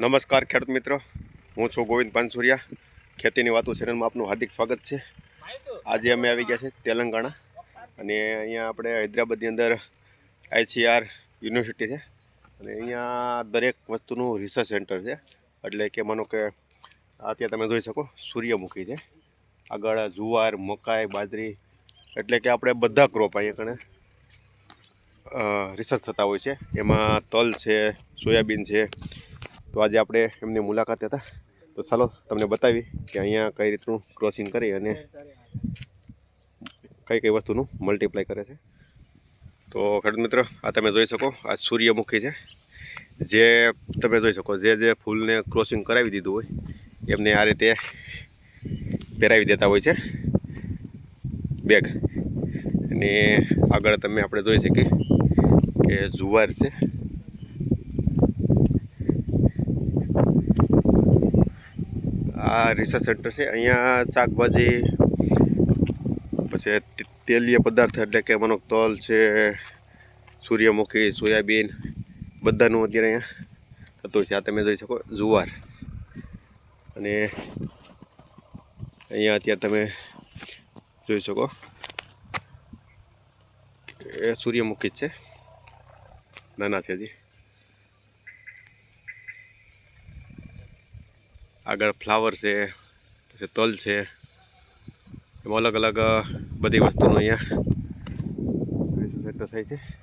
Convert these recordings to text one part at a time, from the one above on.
નમસ્કાર ખેડૂત મિત્રો. હું છું ગોવિંદ પાનસુરિયા. ખેતીની વાતો ચેનલમાં આપનું હાર્દિક સ્વાગત છે. આજે અમે આવી ગયા છે તેલંગાણા અને અહીંયા આપણે હૈદરાબાદની અંદર આઈસીઆર યુનિવર્સિટી છે. અને અહીંયા દરેક વસ્તુનું રિસર્ચ સેન્ટર છે. એટલે કે માનો કે અત્યારે તમે જોઈ શકો સૂર્યમુખી છે. આગળ જુવાર, મકાઈ, બાજરી એટલે કે આપણે બધા ક્રોપ અહીંયા કણે રિસર્ચ થતા હોય છે. એમાં તલ છે, સોયાબીન છે તો આજે આપણે એમની મુલાકાત હતા તો ચાલો તમને બતાવી કે અહીંયા કઈ રીતનું ક્રોસિંગ કરી અને કઈ કઈ વસ્તુનું મલ્ટીપ્લાય કરે છે. તો ખેડૂત મિત્રો, આ તમે જોઈ શકો, આ સૂર્યમુખી છે. જે તમે જોઈ શકો, જે જે ફૂલને ક્રોસિંગ કરાવી દીધું હોય, એમને આ રીતે પહેરાવી દેતા હોય છે. બેગ. અને આગળ તમે આપણે જોઈ શકીએ કે જુવાર છે. આ રિસર્ચ સેન્ટર છે. અહીંયા શાકભાજી, પછી તેલીય પદાર્થ એટલે કે મનો તલ છે, સૂર્યમુખી, સોયાબીન, બધાનું અત્યારે અહીંયા થતું છે. આ તમે જોઈ શકો, જુવાર. અને અહીંયા અત્યારે તમે જોઈ શકો એ સૂર્યમુખી છે. નાના છે હજી. આગળ ફ્લાવર છે પછી તલ છે. એમાં અલગ અલગ બધી વસ્તુનું અહીંયા. થાય છે.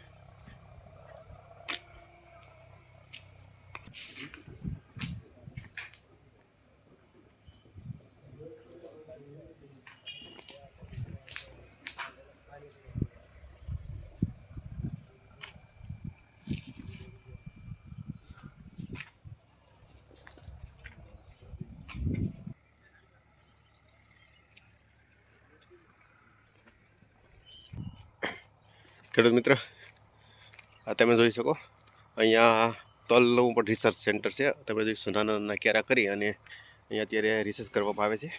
ખેડૂત મિત્ર, આ તમે જોઈ શકો. અહીંયા તલનું પણ રિસર્ચ સેન્ટર છે. તમે જોઈ શકો કેરા કરી અને અહીંયા અત્યારે રિસર્ચ કરવામાં આવે છે.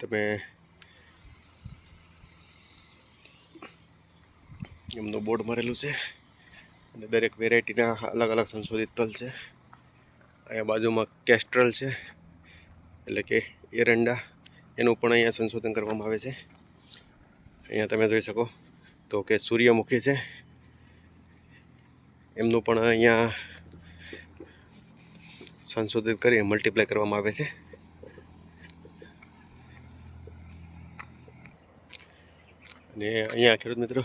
તમે એમનું બોર્ડ મારેલું છે અને દરેક વેરાયટીના અલગ અલગ સંશોધિત તલ છે. અહીંયા બાજુમાં કેસ્ટ્રલ છે. એટલે કે એરંડા એનું પણ અહીંયા સંશોધન કરવામાં આવે છે. અહીંયા તમે જોઈ શકો તો કે સૂર્યમુખી છે. એમનું પણ અહીંયા સંશોધિત કરી મલ્ટીપ્લાય કરવામાં આવે છે. અને અહીંયા ખેડૂત મિત્રો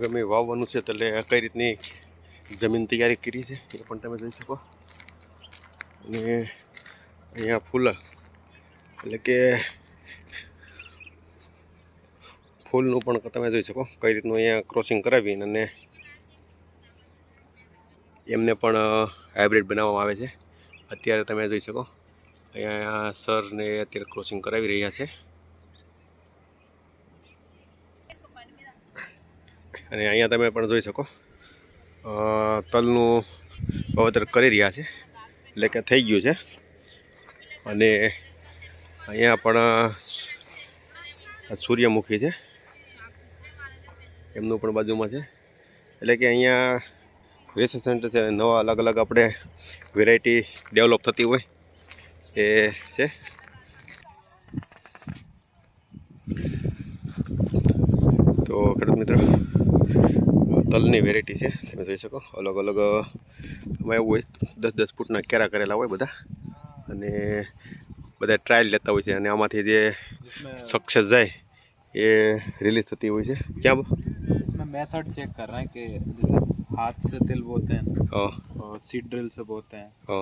ગમે વાવવાનું છે એટલે કઈ રીતની જમીન તૈયારી કરી છે એ પણ તમે જોઈ શકો. અને અહીંયા ફૂલ. એટલે કે ફૂલનું પણ તમે જોઈ શકો કઈ રીતનું અહીંયા ક્રોસિંગ કરાવીને અને એમને પણ હાઇબ્રિડ બનાવવામાં આવે છે. અત્યારે તમે જોઈ શકો અહીંયા સરને અત્યારે ક્રોસિંગ કરાવી રહ્યા છે. અને અહીંયા તમે પણ જોઈ શકો તલનું વાવેતર કરી રહ્યા છે. એટલે કે થઈ ગયું છે. અને અહીંયા પણ સૂર્યમુખી છે. એમનું પણ બાજુમાં છે. એટલે કે અહીંયા રિસર્ચ સેન્ટર છે નવા અલગ અલગ આપણે વેરાયટી ડેવલપ થતી હોય એ છે. તો ખેડૂત મિત્રો તલની વેરાયટી છે. તમે જોઈ શકો, અલગ અલગ એમાં એવું હોય, દસ દસ ફૂટના કેરા કરેલા હોય બધા. અને બધા ટ્રાયલ લેતા હોય છે અને આમાંથી જે સક્સેસ જાય એ રિલીઝ થતી હોય છે ક્યાં બ- इसमें मेथड चेक कर रहे हैं कि जैसे हाथ से तिल बोते हैं હા और सीड ड्रिल से बोते हैं હા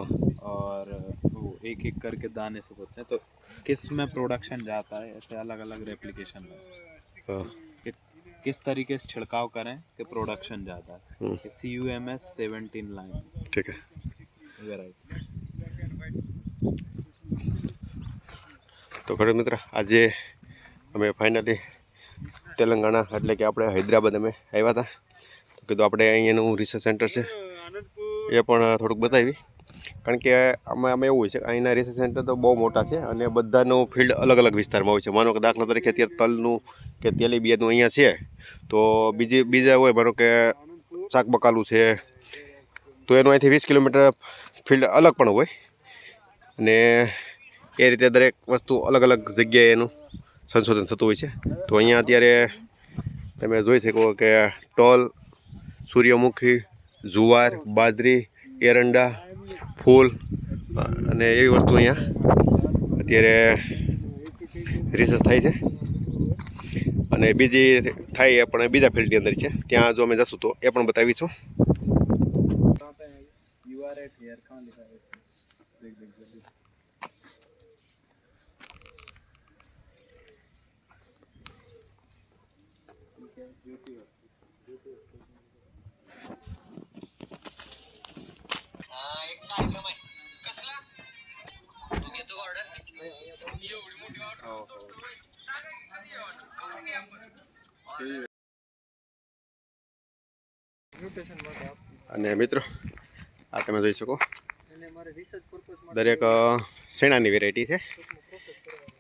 और वो एक एक करके दाने से बोते हैं तो किस में प्रोडक्शन जाता है ऐसे अलग अलग रेप्लिकेशन में હા कि किस तरीके से छिड़काव करें कि प्रोडक्शन ज़्यादा हम्म। है C U M S seventeen line ઠીક હે તો ખેડૂત મિત્ર, આજે અમે ફાઇનલી તેલંગાણા, એટલે કે આપણે હૈદરાબાદ અમે આવ્યા હતા. તો કીધું આપણે અહીંયાનું રિસર્ચ સેન્ટર છે. એ પણ થોડુંક બતાવી. કારણ કે આમાં આમાં એવું હોય છે અહીંના રિસર્ચ સેન્ટર તો બહુ મોટા છે અને બધાનું ફિલ્ડ અલગ અલગ વિસ્તારમાં હોય છે. માનો કે દાખલા તરીકે અત્યારે તલનું કે તેલીબિયાનું અહીંયા છે, તો બીજી, બીજા હોય, માનો કે શાક બકાલું છે, તો એનું અહીંથી વીસ કિલોમીટર ફિલ્ડ અલગ પણ હોય. અને એ રીતે દરેક વસ્તુ અલગ અલગ જગ્યાએ એનું સંશોધન થતું હોય છે. તો અહીંયા અત્યારે તમે જોઈ શકો કે તલ સૂર્યમુખી, જુવાર, બાજરી, એરંડા, ફૂલ અને એવી વસ્તુ અહીંયા અત્યારે રિસર્ચ થાય છે. અને બીજી થાય એ પણ બીજા ફિલ્ડની અંદર છે. ત્યાં જો અમે જશું તો એ પણ બતાવીશું. યુ અને મિત્રો આ તમે જોઈ શકો. દરેક શેણાની વેરાયટી છે.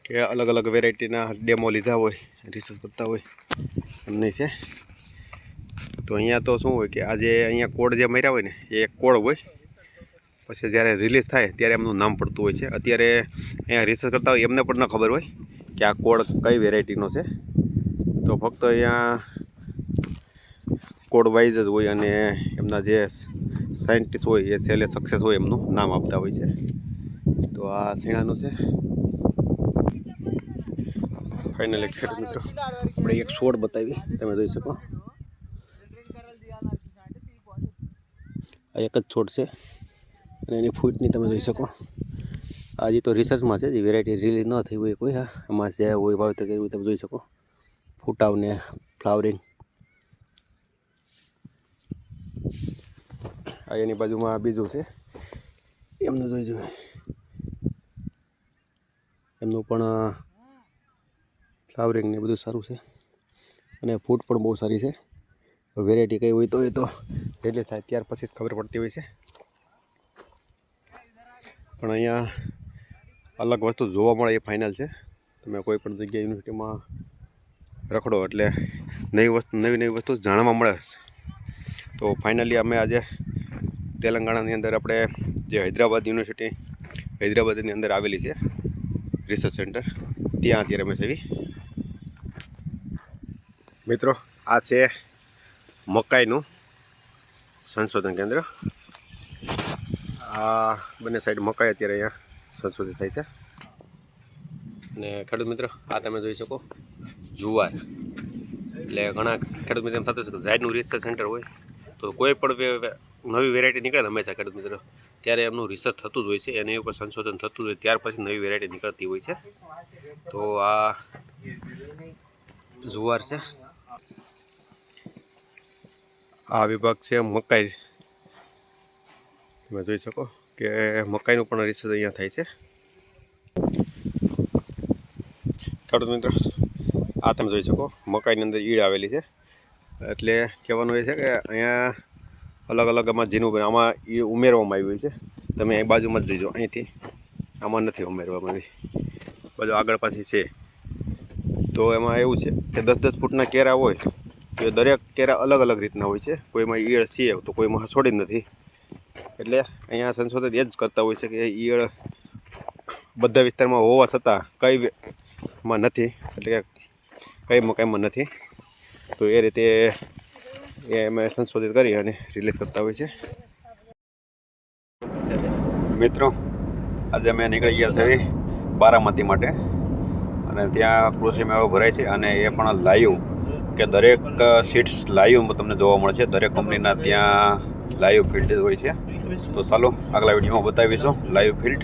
કે અલગ અલગ વેરાયટીના ડેમો લીધા હોય રિસર્ચ કરતા હોય. એમની છે. તો અહીંયા તો શું હોય કે આજે અહીંયા કોડ જે મર્યા હોય ને, એ એક કોડ હોય. પછી જ્યારે રિલીઝ થાય ત્યારે એમનું નામ પડતું હોય છે. અત્યારે અહીંયા રિસર્ચ કરતા હોય એમને પણ ન ખબર હોય કે આ કોડ કઈ વેરાયટીનો છે. તો ફક્ત અહીંયા કોડ વાઇઝ જ હોય અને એમના જે સાયન્ટિસ્ટ હોય, એ સેલે સક્સેસ હોય એમનું નામ આપતા હોય છે. તો આ શેણાનું છે. ફાઇનલી ખેડૂત મિત્રો. આપણે એક છોડ બતાવી. તમે જોઈ શકો. આ એક જ છોડ છે. અને એની ફૂટની તમે જોઈ શકો. આ જે તો રિસર્ચમાં છે જે વેરાયટી રિલીઝ ન થઈ હોય કોઈ. હા, એમાં જે હોય વાવેતર હોય તમે જોઈ શકો. ફૂટાવને ફ્લાવરિંગ આ એની બાજુમાં બીજું છે. એમનું જોઈ જોઈએ એમનું પણ ફ્લાવરિંગ ને બધું સારું છે. અને ફૂડ પણ બહુ સારી છે. વેરાયટી કઈ હોય તો એ તો એટલે થાય, ત્યાર પછી જ ખબર પડતી હોય છે. પણ અહીંયા અલગ વસ્તુ જોવા મળે એ ફાઇનલ છે. તમે કોઈ પણ જગ્યાએ યુનિવર્સિટીમાં રખડો એટલે નવી વસ્તુ, નવી નવી વસ્તુ જાણવા મળે તો ફાઇનલી અમે આજે તેલંગાણાની અંદર આપણે જે હૈદરાબાદ યુનિવર્સિટી, હૈદરાબાદની અંદર આવેલી છે રિસર્ચ સેન્ટર ત્યાં અત્યારે અમે સેવી મિત્રો, આ છે મકાઈનું સંશોધન કેન્દ્ર. આ બંને સાઈડ મકાઈ અત્યારે અહીંયા સંશોધિત થાય છે. અને ખેડૂત મિત્રો, આ તમે જોઈ શકો, જુવાર. એટલે ઘણા ખેડૂત મિત્રો એમ થતું છે કે ઝાડનું રિસર્ચ સેન્ટર હોય તો કોઈ પણ નવી વેરાયટી નીકળે હંમેશા ખેડૂત મિત્રો. ત્યારે એમનું રિસર્ચ થતું જ હોય છે, એની ઉપર સંશોધન થતું જ હોય, ત્યાર પછી નવી વેરાયટી નીકળતી હોય છે. તો આ જુવાર છે. આ વિભાગ છે મકાઈ. તમે જોઈ શકો કે મકાઈનું પણ રિસર્ચ અહીંયા થાય છે. ખેડૂત મિત્રો, આ તમે જોઈ શકો, મકાઈની અંદર ઈડ આવેલી છે. એટલે કહેવાનું એ છે કે અહીંયા અલગ અલગ આમાં જીનું આમાં ઈડ ઉમેરવામાં આવી હોય છે. તમે અહીં બાજુમાં જ જોઈજો, અહીંથી. આમાં નથી ઉમેરવામાં આવી. બાજુ આગળ પાછી છે. તો એમાં એવું છે કે દસ દસ ફૂટના કેરા હોય તો દરેક કેરા અલગ અલગ રીતના હોય છે. કોઈમાં ઈયળ છે તો કોઈમાં હસોડી નથી. એટલે અહીંયા સંશોધન એ જ કરતા હોય છે કે ઈયળ બધા વિસ્તારમાં હોવા છતાં કઈ માં નથી. એટલે કે કઈ મકાઈમાં નથી. તો એ રીતે એ અમે સંશોધિત કરી અને રિલીઝ કરતા હોય છે. મિત્રો, આજે અમે નીકળી ગયા છે બારામતી માટે. અને ત્યાં કૃષિ મેળો ભરાય છે અને એ પણ લાઈવ. કે દરેક સીટ્સ લાઈવ તમને જોવા મળશે દરેક કંપનીના ત્યાં લાઈવ ફિલ્ડ હોય છે. તો ચાલો આગલા વિડીયોમાં બતાવીશું લાઈવ ફિલ્ડ